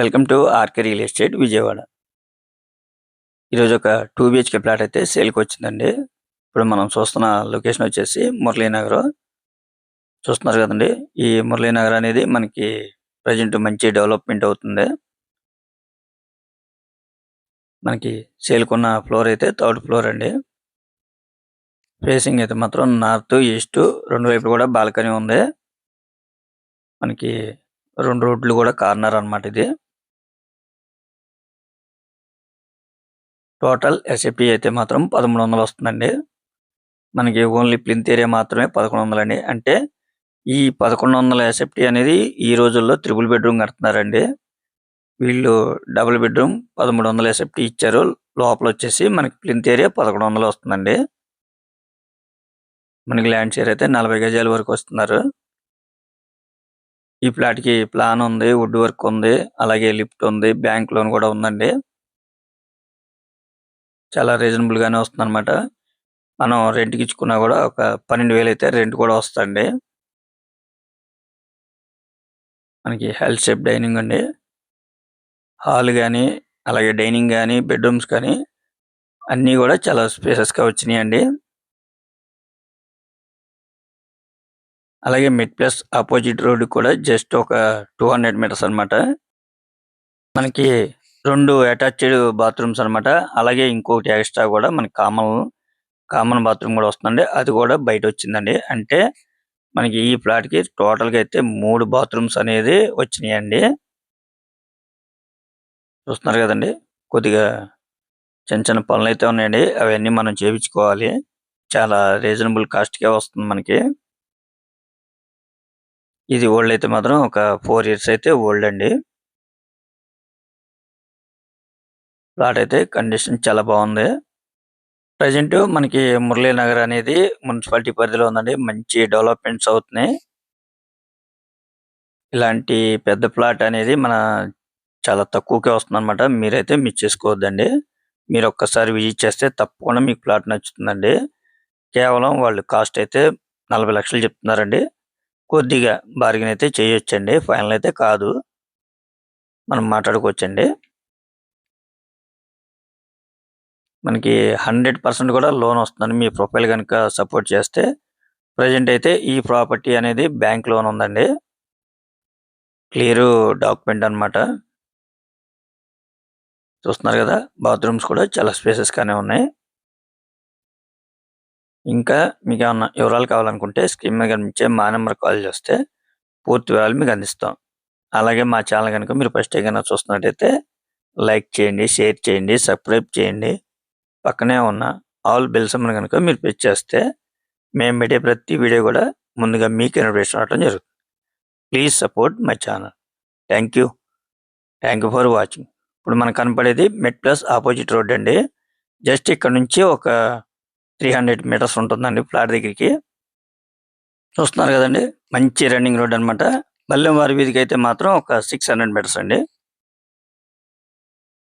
Welcome to RK real estate Vijayawada. ఈరోజు ఒక two BHK plot అయితే సేల్కి వచ్చిందండి. ఇప్పుడు మనం చూస్తున్న లొకేషన్ వచ్చేసి మురళీనగర్. చూస్తున్నారు కదండి ఈ మురళీనగర్ అనేది మనకి ప్రజెంట్ మంచి డెవలప్మెంట్ అవుతుంది. మనకి సేల్కున్న ఫ్లోర్ అయితే థర్డ్ ఫ్లోర్ అండి. ఫేసింగ్ అయితే మాత్రం నార్త్ ఈస్ట్ రెండు వైపులు కూడా బాల్కనీ ఉంది. మనకి రెండు రోడ్లు కూడా కార్నర్ అన్నమాట ఇది. టోటల్ ఎస్ఎఫ్టీ అయితే మాత్రం పదమూడు వందలు వస్తుందండి. మనకి ఓన్లీ ప్లింత్ ఏరియా మాత్రమే పదకొండు వందలు అండి అంటే ఈ పదకొండు వందల ఎస్ఎఫ్టీ అనేది ఈ రోజుల్లో త్రిబుల్ బెడ్రూమ్ కడుతున్నారండి. వీళ్ళు డబుల్ బెడ్రూమ్ పదమూడు వందల ఎస్ఎఫ్టీ ఇచ్చారు. లోపల వచ్చేసి మనకి ప్లింత్ ఏరియా పదకొండు వందలు వస్తుందండి. మనకి ల్యాండ్ షేర్ అయితే నలభై గజాల వరకు వస్తున్నారు. ఈ ఫ్లాట్కి ప్లాన్ ఉంది వుడ్ వర్క్ ఉంది అలాగే లిఫ్ట్ ఉంది బ్యాంక్ లోన్ కూడా ఉందండి. చాలా రీజనబుల్ గానే వస్తుంది అనమాట మనం రెంట్కి ఇచ్చుకున్నా కూడా ఒక పన్నెండు వేలు అయితే రెంట్ కూడా వస్తుంది మనకి హెల్త్ షేప్ డైనింగ్ అండి. హాల్ కానీ అలాగే డైనింగ్ కానీ బెడ్రూమ్స్ కానీ అన్నీ కూడా చాలా స్పేసెస్గా అలాగే మిడ్ ప్లస్ ఆపోజిట్ రోడ్ కూడా జస్ట్ ఒక టూ హండ్రెడ్ మీటర్స్ అన్నమాట. మనకి రెండు అటాచ్డ్ బాత్రూమ్స్ అన్నమాట. అలాగే ఇంకొకటి ఎక్స్ట్రా కూడా మనకి కామన్ కామన్ బాత్రూమ్ కూడా వస్తుందండి. అది కూడా బయట వచ్చిందండి. అంటే మనకి ఈ ఫ్లాట్కి టోటల్గా అయితే మూడు బాత్రూమ్స్ అనేది వచ్చినాయండి. చూస్తున్నారు కదండి? కొద్దిగా చిన్న చిన్న పనులు అయితే ఉన్నాయండి. అవన్నీ మనం చేయించుకోవాలి చాలా రీజనబుల్ కాస్ట్కే వస్తుంది మనకి. ఇది ఓల్డ్ అయితే మాత్రం ఒక ఫోర్ ఇయర్స్ అయితే ఓల్డ్ అండి. ప్లాట్ అయితే కండిషన్ చాలా బాగుంది. ప్రజెంట్ మనకి మురళీ నగర్ అనేది మున్సిపాలిటీ పరిధిలో ఉందండి. మంచి డెవలప్మెంట్స్ అవుతున్నాయి. ఇలాంటి పెద్ద ప్లాట్ అనేది మన చాలా తక్కువకే వస్తుందన్నమాట. మీరైతే మిస్ చేసుకోవద్దండి. మీరు ఒక్కసారి విజిట్ చేస్తే తప్పకుండా మీకు ప్లాట్ నచ్చుతుందండి. కేవలం వాళ్ళు కాస్ట్ అయితే నలభై లక్షలు చెప్తున్నారండి. కొద్దిగా బార్గెన్ అయితే చేయొచ్చండి. ఫైనల్ అయితే కాదు. మనం మాట్లాడుకోవచ్చండి. మనకి హండ్రెడ్ పర్సెంట్ కూడా లోన్ వస్తుందని మీ ప్రొఫైల్ కనుక సపోర్ట్ చేస్తే ప్రజెంట్ అయితే ఈ ప్రాపర్టీ అనేది బ్యాంక్ లోన్ ఉందండి. క్లియర్ డాక్యుమెంట్ అన్నమాట. చూస్తున్నారు కదా బాత్రూమ్స్ కూడా చాలా స్పేసెస్గానే ఉన్నాయి. ఇంకా మీకు ఏమన్నా వివరాలు కావాలనుకుంటే స్క్రీన్ మీద కనిపించే మా నెంబర్ కాల్ చేస్తే పూర్తి వివరాలు మీకు అందిస్తాం. అలాగే మా ఛానల్ కనుక మీరు ఫస్ట్ ఏమైనా చూస్తున్నట్టయితే లైక్ చేయండి షేర్ చేయండి సబ్స్క్రైబ్ చేయండి. పక్కనే ఉన్న ఆల్ బెల్స్ కనుక మీరు ప్రెస్ చేస్తే మేము పెట్టే ప్రతి వీడియో కూడా ముందుగా మీకు ఇన్ఫర్మేషన్ రావడం జరుగుతుంది. Please support my channel. Thank you. Thank you for watching. ఇప్పుడు మనకు కనపడేది మెట్ ప్లస్ ఆపోజిట్ రోడ్ అండి. జస్ట్ ఇక్కడ నుంచి ఒక త్రీ హండ్రెడ్ మీటర్స్ ఉంటుందండి ఫ్లాట్ దగ్గరికి. చూస్తున్నారు కదండి? మంచి రన్నింగ్ రోడ్ అనమాట బల్లెంవారి వీధికి అయితే మాత్రం ఒక సిక్స్ హండ్రెడ్ మీటర్స్ అండి.